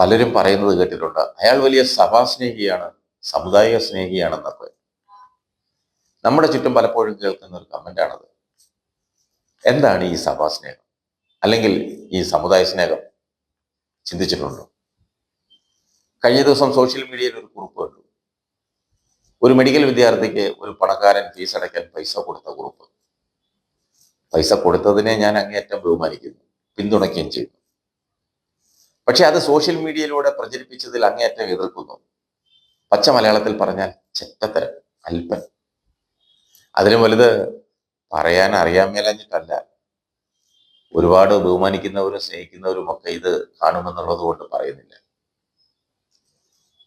പലരും പറയുന്നത് കേട്ടിട്ടുണ്ട്. അയാൾ വലിയ സഭാസ്നേഹിയാണ് സമുദായ സ്നേഹിയാണെന്നൊക്കെ. നമ്മുടെ ചുറ്റും പലപ്പോഴും കേൾക്കുന്ന ഒരു കമന്റാണത് എന്താണ് ഈ സഭാസ്നേഹം? അല്ലെങ്കിൽ ഈ സമുദായ സ്നേഹം? ചിന്തിച്ചിട്ടുണ്ടോ? കഴിഞ്ഞ ദിവസം സോഷ്യൽ മീഡിയയിൽ ഒരു കുറിപ്പ് കണ്ടു. ഒരു മെഡിക്കൽ വിദ്യാർത്ഥിക്ക് ഒരു പണക്കാരൻ ഫീസ് അടയ്ക്കാൻ പൈസ കൊടുത്ത കുറിപ്പ്. പൈസ കൊടുത്തതിനെ ഞാൻ അങ്ങേയറ്റം ബഹുമാനിക്കുന്നു. പിന്തുണയ്ക്കുകയും ചെയ്യുന്നു. പക്ഷെ അത് സോഷ്യൽ മീഡിയയിലൂടെ പ്രചരിപ്പിച്ചതിൽ അങ്ങേയറ്റം എതിർക്കുന്നു. പച്ച മലയാളത്തിൽ പറഞ്ഞാൽ ചെറ്റത്തരം അല്പൻ. അതിലും വലുത് പറയാൻ അറിയാൻ മേലഞ്ഞിട്ടല്ല ഒരുപാട് ബഹുമാനിക്കുന്നവരും സ്നേഹിക്കുന്നവരും ഒക്കെ ഇത് കാണുമെന്നുള്ളത് കൊണ്ട് പറയുന്നില്ല.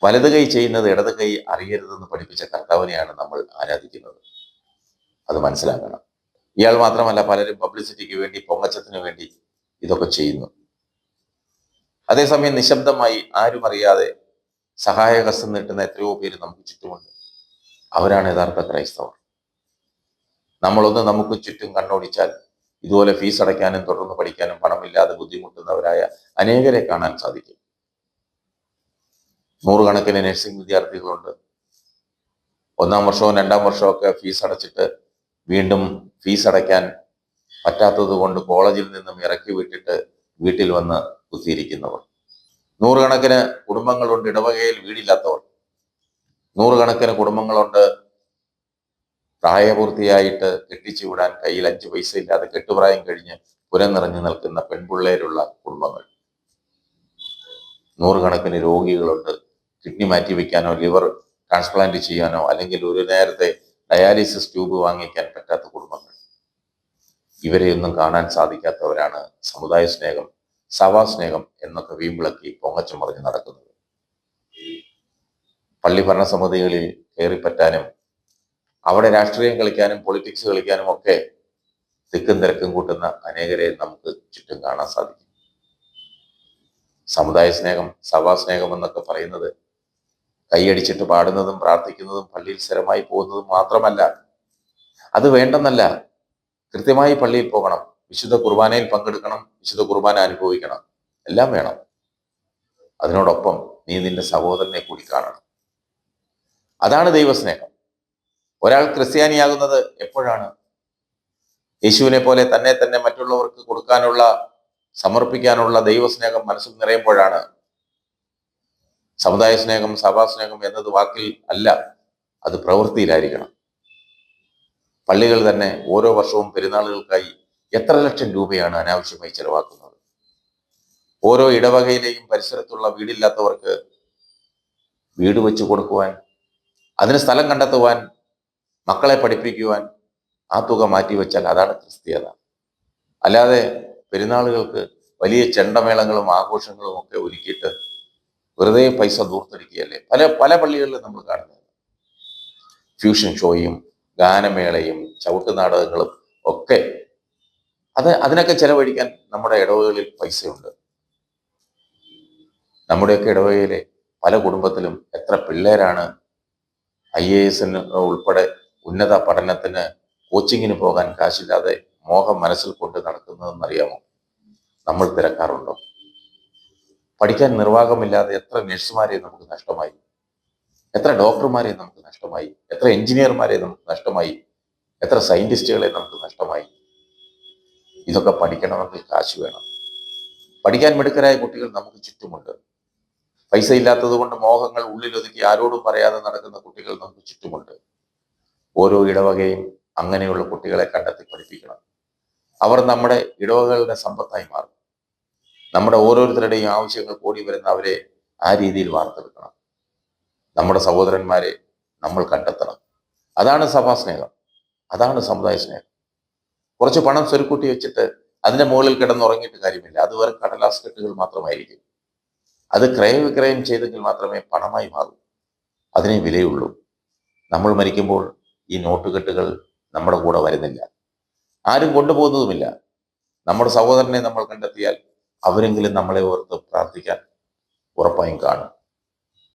വലത് കൈ ചെയ്യുന്നത് ഇടത് കൈ അറിയരുതെന്ന് പഠിപ്പിച്ച കർത്താവിനെയാണ് നമ്മൾ ആരാധിക്കുന്നത്. അത് മനസ്സിലാക്കണം. ഇയാൾ മാത്രമല്ല പലരും പബ്ലിസിറ്റിക്ക് വേണ്ടി പൊങ്ങച്ചത്തിന് വേണ്ടി ഇതൊക്കെ ചെയ്യുന്നു. അതേസമയം നിശബ്ദമായി ആരും അറിയാതെ സഹായഹസ്തം നീട്ടുന്ന എത്രയോ പേര് നമുക്ക് ചുറ്റുമുണ്ട്. അവരാണ് യഥാർത്ഥ ക്രൈസ്തവർ. നമ്മളൊന്ന് നമുക്ക് ചുറ്റും കണ്ണോടിച്ചാൽ ഇതുപോലെ ഫീസ് അടയ്ക്കാനും തുടർന്ന് പഠിക്കാനും പണമില്ലാതെ ബുദ്ധിമുട്ടുന്നവരായ അനേകരെ കാണാൻ സാധിക്കും. നൂറുകണക്കിന് നഴ്സിംഗ് വിദ്യാർത്ഥികളുണ്ട്. ഒന്നാം വർഷവും രണ്ടാം വർഷവും ഒക്കെ ഫീസ് അടച്ചിട്ട് വീണ്ടും ഫീസ് അടയ്ക്കാൻ പറ്റാത്തത് കൊണ്ട് കോളേജിൽ നിന്നും ഇറക്കി വിട്ടിട്ട് വീട്ടിൽ വന്ന് കുത്തിയിരിക്കുന്നവർ നൂറുകണക്കിന് കുടുംബങ്ങളുണ്ട് ഇടവകയിൽ വീടില്ലാത്തവർ നൂറുകണക്കിന് കുടുംബങ്ങളുണ്ട് പ്രായപൂർത്തിയായിട്ട് കെട്ടിച്ചു വിടാൻ കയ്യിൽ അഞ്ച് പൈസ ഇല്ലാതെ കെട്ടുപ്രായം കഴിഞ്ഞ് പുരനിറഞ്ഞു നിൽക്കുന്ന പെൺപിള്ളേരുള്ള കുടുംബങ്ങൾ. നൂറുകണക്കിന് രോഗികളുണ്ട്. കിഡ്നി മാറ്റി വെക്കാനോ ലിവർ ട്രാൻസ്പ്ലാന്റ് ചെയ്യാനോ അല്ലെങ്കിൽ ഒരു നേരത്തെ ഡയാലിസിസ് ട്യൂബ് വാങ്ങിക്കാൻ പറ്റാത്ത കുടുംബങ്ങൾ. ഇവരെയൊന്നും കാണാൻ സാധിക്കാത്തവരാണ് സമുദായ സ്നേഹം സഭാ സ്നേഹം എന്നൊക്കെ വീമ്പിളക്കി പൊങ്ങച്ചം പറഞ്ഞ് നടക്കുന്നത്. പള്ളി ഭരണസമിതികളിൽ കയറിപ്പറ്റാനും അവിടെ രാഷ്ട്രീയം കളിക്കാനും പൊളിറ്റിക്സ് കളിക്കാനും ഒക്കെ തിക്കും തിരക്കും കൂട്ടുന്ന അനേകരെ നമുക്ക് ചുറ്റും കാണാൻ സാധിക്കും. സമുദായ സ്നേഹം സഭാ സ്നേഹം എന്നൊക്കെ പറയുന്നത് കൈയടിച്ചിട്ട് പാടുന്നതും പ്രാർത്ഥിക്കുന്നതും പള്ളിയിൽ സ്ഥിരമായി പോകുന്നതും മാത്രമല്ല അത് വേണ്ടെന്നല്ല കൃത്യമായി പള്ളിയിൽ പോകണം. വിശുദ്ധ കുർബാനയിൽ പങ്കെടുക്കണം വിശുദ്ധ കുർബാന അനുഭവിക്കണം എല്ലാം വേണം. അതിനോടൊപ്പം നീ നിന്റെ സഹോദരനെ കൂടി കാണണം. അതാണ് ദൈവസ്നേഹം. ഒരാൾ ക്രിസ്ത്യാനിയാകുന്നത് എപ്പോഴാണ്? യേശുവിനെ പോലെ തന്നെ തന്നെ മറ്റുള്ളവർക്ക് കൊടുക്കാനുള്ള സമർപ്പിക്കാനുള്ള ദൈവസ്നേഹം മനസ്സിൽ നിറയുമ്പോഴാണ്. സമുദായ സ്നേഹം സഭാസ്നേഹം എന്നത് വാക്കിൽ അല്ല അത് പ്രവൃത്തിയിലായിരിക്കണം. പള്ളികൾ തന്നെ ഓരോ വർഷവും പെരുന്നാളുകൾക്കായി എത്ര ലക്ഷം രൂപയാണ് അനാവശ്യമായി ചെലവാക്കുന്നത്? ഓരോ ഇടവകയിലെയും പരിസരത്തുള്ള വീടില്ലാത്തവർക്ക് വീട് വെച്ച് കൊടുക്കുവാൻ അതിന് സ്ഥലം കണ്ടെത്തുവാൻ മക്കളെ പഠിപ്പിക്കുവാൻ ആ തുക മാറ്റിവെച്ചാൽ അതാണ് ക്രിസ്തീയത. അല്ലാതെ പെരുന്നാളുകൾക്ക് വലിയ ചെണ്ടമേളങ്ങളും ആഘോഷങ്ങളും ഒക്കെ ഒരുക്കിയിട്ട് വെറുതെ പൈസ ദൂർത്തടിക്കുകയല്ലേ? പല പല പള്ളികളിലും നമ്മൾ കാണുന്നത്. ഫ്യൂഷൻ ഷോയും ഗാനമേളയും ചവിട്ടുനാടകങ്ങളും ഒക്കെ അത് അതിനൊക്കെ ചെലവഴിക്കാൻ നമ്മുടെ ഇടവകളിൽ പൈസയുണ്ട്. നമ്മുടെയൊക്കെ ഇടവകയിലെ പല കുടുംബത്തിലും എത്ര പിള്ളേരാണ് ഐ എ എസിന് ഉൾപ്പെടെ ഉന്നത പഠനത്തിന് കോച്ചിങ്ങിന് പോകാൻ കാശില്ലാതെ മോഹം മനസ്സിൽ കൊണ്ട് നടക്കുന്നതെന്നറിയാമോ? നമ്മൾ തിരക്കാറുണ്ടോ? പഠിക്കാൻ നിർവാഹമില്ലാതെ എത്ര നഴ്സുമാരെ നമുക്ക് നഷ്ടമായി? എത്ര ഡോക്ടർമാരെ നമുക്ക് നഷ്ടമായി? എത്ര എഞ്ചിനീയർമാരെ നമുക്ക് നഷ്ടമായി? എത്ര സയന്റിസ്റ്റുകളെ നമുക്ക് ഇതൊക്കെ പഠിക്കണമെങ്കിൽ കാശ് വേണം. പഠിക്കാൻ മിടുക്കരായ കുട്ടികൾ നമുക്ക് ചുറ്റുമുണ്ട്. പൈസ ഇല്ലാത്തത് കൊണ്ട് മോഹങ്ങൾ ഉള്ളിലൊതുക്കി ആരോടും പറയാതെ നടക്കുന്ന കുട്ടികൾ നമുക്ക് ചുറ്റുമുണ്ട്. ഓരോ ഇടവകയും അങ്ങനെയുള്ള കുട്ടികളെ കണ്ടെത്തി പഠിപ്പിക്കണം. അവർ നമ്മുടെ ഇടവകളുടെ സമ്പത്തായി മാറും. നമ്മുടെ ഓരോരുത്തരുടെയും ആവശ്യങ്ങൾ കൂടി വരുന്ന അവരെ ആ രീതിയിൽ വാർത്തെടുക്കണം. നമ്മുടെ സഹോദരന്മാരെ നമ്മൾ കണ്ടെത്തണം. അതാണ് സഭാസ്നേഹം അതാണ് സമുദായ സ്നേഹം. കുറച്ച് പണം സ്വരുക്കൂട്ടി വെച്ചിട്ട് അതിന്റെ മുകളിൽ കിടന്നുറങ്ങിയിട്ട് കാര്യമില്ല. അത് വെറും കടലാസ് കെട്ടുകൾ മാത്രമായിരിക്കും. അത് ക്രയവിക്രയം ചെയ്തെങ്കിൽ മാത്രമേ പണമായി മാറൂ. അതിനെ വിലയുള്ളൂ. നമ്മൾ മരിക്കുമ്പോൾ ഈ നോട്ടുകെട്ടുകൾ നമ്മുടെ കൂടെ വരുന്നില്ല. ആരും കൊണ്ടുപോകുന്നതുമില്ല. നമ്മുടെ സഹോദരനെ നമ്മൾ കണ്ടെത്തിയാൽ അവരെങ്കിലും നമ്മളെ ഓർത്ത് പ്രാർത്ഥിക്കാൻ ഉറപ്പായും കാണും.